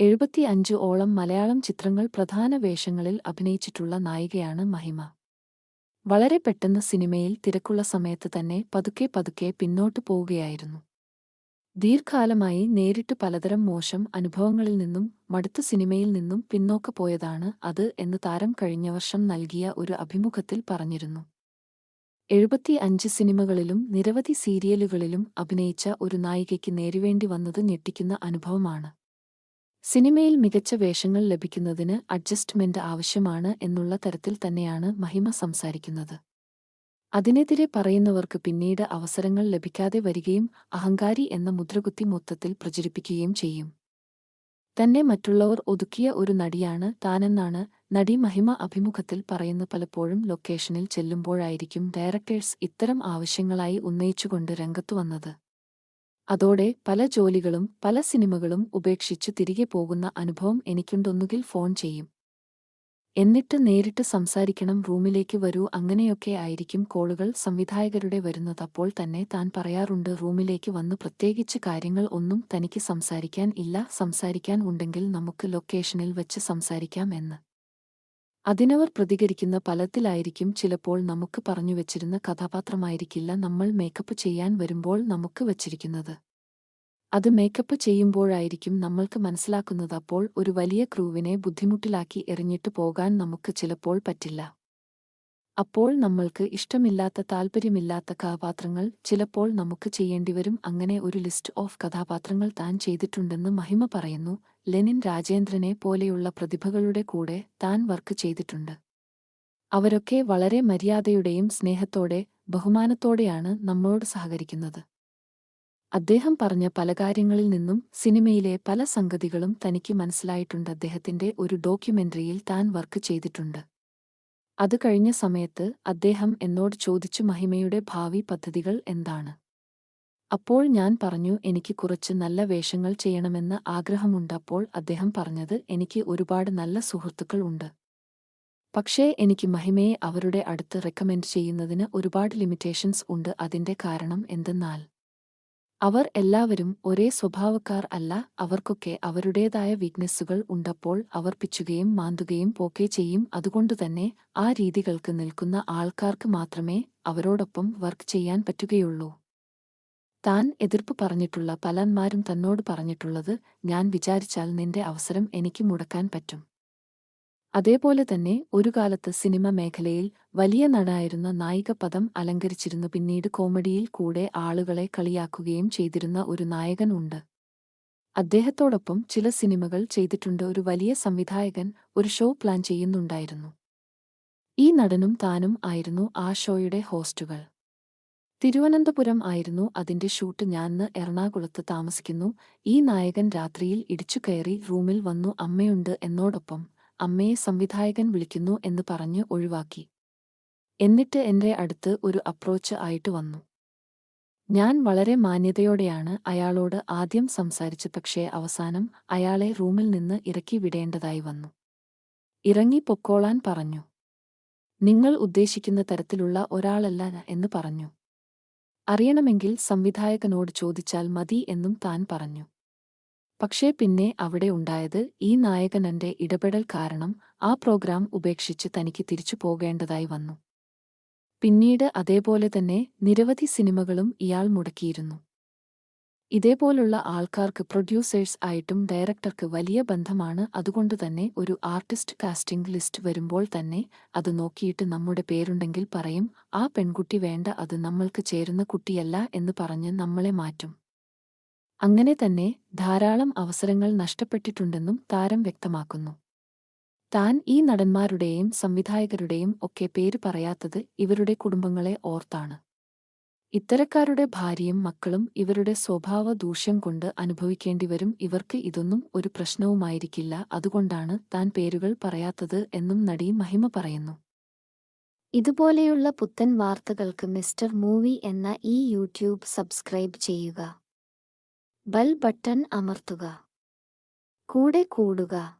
എഴുപത്തി അഞ്ച് ഓളം മലയാളം ചിത്രങ്ങൾ പ്രധാന വേഷങ്ങളിൽ അഭിനയിച്ചിട്ടുള്ള നായികയാണ് മഹിമ. വളരെ പെട്ടെന്ന് സിനിമയിൽ തിരക്കുള്ള സമയത്ത് തന്നെ പതുക്കെ പതുക്കെ പിന്നോട്ടു പോവുകയായിരുന്നു. ദീർഘകാലമായി നേരിട്ട് പലതരം മോശം അനുഭവങ്ങളിൽ നിന്നും മടുത്ത സിനിമയിൽ നിന്നും പിന്നോക്ക പോയതാണ് അത് എന്ന് താരം കഴിഞ്ഞ വർഷം നൽകിയ ഒരു അഭിമുഖത്തിൽ പറഞ്ഞിരുന്നു. എഴുപത്തി അഞ്ച് സിനിമകളിലും നിരവധി സീരിയലുകളിലും അഭിനയിച്ച ഒരു നായികയ്ക്ക് നേരിവേണ്ടി വന്നത് ഞെട്ടിക്കുന്ന അനുഭവമാണ്. സിനിമയിൽ മികച്ച വേഷങ്ങൾ ലഭിക്കുന്നതിന് അഡ്ജസ്റ്റ്മെന്റ് ആവശ്യമാണ് എന്നുള്ള തരത്തിൽ തന്നെയാണ് മഹിമ സംസാരിക്കുന്നത്. അതിനെതിരെ പറയുന്നവർക്ക് പിന്നീട് അവസരങ്ങൾ ലഭിക്കാതെ വരികയും അഹങ്കാരി എന്ന മുദ്രകുത്തി മൊത്തത്തിൽ പ്രചരിപ്പിക്കുകയും ചെയ്യും. തന്നെ മറ്റുള്ളവർ ഒതുക്കിയ ഒരു നടിയാണ് താനെന്നാണ് നടി മഹിമ അഭിമുഖത്തിൽ പറയുന്ന പലപ്പോഴും ലൊക്കേഷനിൽ ചെല്ലുമ്പോഴായിരിക്കും ഡയറക്ടേഴ്സ് ഇത്തരം ആവശ്യങ്ങളായി ഉന്നയിച്ചുകൊണ്ട് രംഗത്തു വന്നത്. അതോടെ പല ജോലികളും പല സിനിമകളും ഉപേക്ഷിച്ചു തിരികെ പോകുന്ന അനുഭവം എനിക്കുണ്ടൊന്നുകിൽ ഫോൺ ചെയ്യും. എന്നിട്ട് നേരിട്ട് സംസാരിക്കണം റൂമിലേക്ക് വരൂ അങ്ങനെയൊക്കെ ആയിരിക്കും കോളുകൾ സംവിധായകരുടെ വരുന്നത്. അപ്പോൾ തന്നെ താൻ പറയാറുണ്ട് റൂമിലേക്ക് വന്ന് പ്രത്യേകിച്ച് കാര്യങ്ങൾ ഒന്നും തനിക്ക് സംസാരിക്കാൻ ഇല്ല. സംസാരിക്കാൻ ഉണ്ടെങ്കിൽ നമുക്ക് ലൊക്കേഷനിൽ വെച്ച് സംസാരിക്കാം എന്ന്. അതിനവർ പ്രതികരിക്കുന്ന പലത്തിലായിരിക്കും ചിലപ്പോൾ നമുക്ക് പറഞ്ഞു വച്ചിരുന്ന കഥാപാത്രമായിരിക്കില്ല നമ്മൾ മേക്കപ്പ് ചെയ്യാൻ വരുമ്പോൾ നമുക്ക് വച്ചിരിക്കുന്നത്. അത് മേക്കപ്പ് ചെയ്യുമ്പോഴായിരിക്കും നമ്മൾക്ക് മനസ്സിലാക്കുന്നത് അപ്പോൾ ഒരു വലിയ ക്രൂവിനെ ബുദ്ധിമുട്ടിലാക്കി എറിഞ്ഞിട്ട് പോകാൻ നമുക്ക് ചിലപ്പോൾ പറ്റില്ല. അപ്പോൾ നമ്മൾക്ക് ഇഷ്ടമില്ലാത്ത താൽപ്പര്യമില്ലാത്ത കഥാപാത്രങ്ങൾ ചിലപ്പോൾ നമുക്ക് ചെയ്യേണ്ടിവരും. അങ്ങനെ ഒരു ലിസ്റ്റ് ഓഫ് കഥാപാത്രങ്ങൾ താൻ ചെയ്തിട്ടുണ്ടെന്ന് മഹിമ പറയുന്നു. ലെനിൻ രാജേന്ദ്രനെ പോലെയുള്ള പ്രതിഭകളുടെ കൂടെ താൻ വർക്ക് ചെയ്തിട്ടുണ്ട്. അവരൊക്കെ വളരെ മര്യാദയുടെയും സ്നേഹത്തോടെ ബഹുമാനത്തോടെയാണ് നമ്മളോട് സഹകരിക്കുന്നത്. അദ്ദേഹം പറഞ്ഞ പല കാര്യങ്ങളിൽ നിന്നും സിനിമയിലെ പല സംഗതികളും തനിക്ക് മനസ്സിലായിട്ടുണ്ട്. അദ്ദേഹത്തിന്റെ ഒരു ഡോക്യുമെന്ററിയിൽ താൻ വർക്ക് ചെയ്തിട്ടുണ്ട്. അത് കഴിഞ്ഞ സമയത്ത് അദ്ദേഹം എന്നോട് ചോദിച്ചു മഹിമയുടെ ഭാവി പദ്ധതികൾ എന്താണ്? അപ്പോൾ ഞാൻ പറഞ്ഞു എനിക്ക് കുറച്ച് നല്ല വേഷങ്ങൾ ചെയ്യണമെന്ന് ആഗ്രഹമുണ്ടപ്പോൾ അദ്ദേഹം പറഞ്ഞത് എനിക്ക് ഒരുപാട് നല്ല സുഹൃത്തുക്കൾ ഉണ്ട്. പക്ഷേ എനിക്ക് മഹിമയെ അവരുടെ അടുത്ത് റെക്കമെൻഡ് ചെയ്യുന്നതിന് ഒരുപാട് ലിമിറ്റേഷൻസ് ഉണ്ട്. അതിന്റെ കാരണം എന്തെന്നാൽ അവർ എല്ലാവരും ഒരേ സ്വഭാവക്കാർ അല്ല. അവർക്കൊക്കെ അവരുടേതായ വീക്ക്നെസ്സുകൾ ഉണ്ടപ്പോൾ അവർ പിച്ചുകയും മാന്തുകയും പോക്കെ ചെയ്യും. അതുകൊണ്ടുതന്നെ ആ രീതികൾക്ക് നിൽക്കുന്ന ആൾക്കാർക്ക് മാത്രമേ അവരോടൊപ്പം വർക്ക് ചെയ്യാൻ പറ്റുകയുള്ളൂ. താൻ എതിർപ്പ് പറഞ്ഞിട്ടുള്ള പലന്മാരും തന്നോട് പറഞ്ഞിട്ടുള്ളത് ഞാൻ വിചാരിച്ചാൽ നിന്റെ അവസരം എനിക്ക് മുടക്കാൻ പറ്റും. അതേപോലെ തന്നെ ഒരു കാലത്ത് സിനിമ മേഖലയിൽ വലിയ നടായിരുന്ന നായിക പദം അലങ്കരിച്ചിരുന്നു. പിന്നീട് കോമഡിയിൽ കൂടെ ആളുകളെ കളിയാക്കുകയും ചെയ്തിരുന്ന ഒരു നായകൻ ഉണ്ട്. അദ്ദേഹത്തോടൊപ്പം ചില സിനിമകൾ ചെയ്തിട്ടുണ്ട്. ഒരു വലിയ സംവിധായകൻ ഒരു ഷോ പ്ലാൻ ചെയ്യുന്നുണ്ടായിരുന്നു. ഈ നടനും താനും ആയിരുന്നു ആ ഷോയുടെ ഹോസ്റ്റുകൾ. തിരുവനന്തപുരം ആയിരുന്നു അതിന്റെ ഷൂട്ട് ഞാൻ എറണാകുളത്ത് താമസിക്കുന്നു. ഈ നായകൻ രാത്രിയിൽ ഇടിച്ചു കയറി റൂമിൽ വന്നു അമ്മയുണ്ട് എന്നോടൊപ്പം അമ്മയെ സംവിധായകൻ വിളിക്കുന്നു എന്ന് പറഞ്ഞ് ഒഴിവാക്കി. എന്നിട്ട് എന്റെ അടുത്ത് ഒരു അപ്രോച്ച് ആയിട്ട് വന്നു. ഞാൻ വളരെ മാന്യതയോടെയാണ് അയാളോട് ആദ്യം സംസാരിച്ചു പക്ഷേ അവസാനം അയാളെ റൂമിൽ നിന്ന് ഇറക്കി വിടേണ്ടതായി വന്നു. ഇറങ്ങി പൊക്കോളാൻ പറഞ്ഞു. നിങ്ങൾ ഉദ്ദേശിക്കുന്ന തരത്തിലുള്ള ഒരാളല്ല എന്ന് പറഞ്ഞു. അറിയണമെങ്കിൽ സംവിധായകനോട് ചോദിച്ചാൽ മതി എന്നും താൻ പറഞ്ഞു. പക്ഷേ പിന്നെ അവിടെ ഉണ്ടായത് ഈ നായകനന്റെ ഇടപെടൽ കാരണം ആ പ്രോഗ്രാം ഉപേക്ഷിച്ച് തനിക്ക് തിരിച്ചു പോകേണ്ടതായി വന്നു. പിന്നീട് അതേപോലെ തന്നെ നിരവധി സിനിമകളും ഇയാൾ മുടക്കിയിരുന്നു. ഇതേപോലുള്ള ആൾക്കാർക്ക് പ്രൊഡ്യൂസേഴ്സ് ആയിട്ടും ഡയറക്ടർക്ക് വലിയ ബന്ധമാണ്. അതുകൊണ്ട് തന്നെ ഒരു ആർട്ടിസ്റ്റ് കാസ്റ്റിംഗ് ലിസ്റ്റ് വരുമ്പോൾ തന്നെ അത് നോക്കിയിട്ട് നമ്മുടെ പേരുണ്ടെങ്കിൽ പറയും ആ പെൺകുട്ടി വേണ്ട അത് നമ്മൾക്ക് ചേരുന്ന കുട്ടിയല്ല എന്ന് പറഞ്ഞ് നമ്മളെ മാറ്റും. അങ്ങനെ തന്നെ ധാരാളം അവസരങ്ങൾ നഷ്ടപ്പെട്ടിട്ടുണ്ടെന്നും താരം വ്യക്തമാക്കുന്നു. താൻ ഈ നടന്മാരുടെയും സംവിധായകരുടെയും ഒക്കെ പേര് പറയാത്തത് ഇവരുടെ കുടുംബങ്ങളെ ഓർത്താണ്. ഇത്തരക്കാരുടെ ഭാര്യയും മക്കളും ഇവരുടെ സ്വഭാവ ദൂഷ്യം കൊണ്ട് അനുഭവിക്കേണ്ടിവരും ഇവർക്ക് ഇതൊന്നും ഒരു പ്രശ്നവുമായിരിക്കില്ല. അതുകൊണ്ടാണ് താൻ പേരുകൾ പറയാത്തത് എന്നും നടി മഹിമ പറയുന്നു. ഇതുപോലെയുള്ള പുത്തൻ വാർത്തകൾക്ക് മിസ്റ്റർ മൂവി എന്ന ഈ യൂട്യൂബ് സബ്സ്ക്രൈബ് ചെയ്യുക. ബൽ ബട്ടൺ അമർത്തുക. കൂടെ കൂടുക.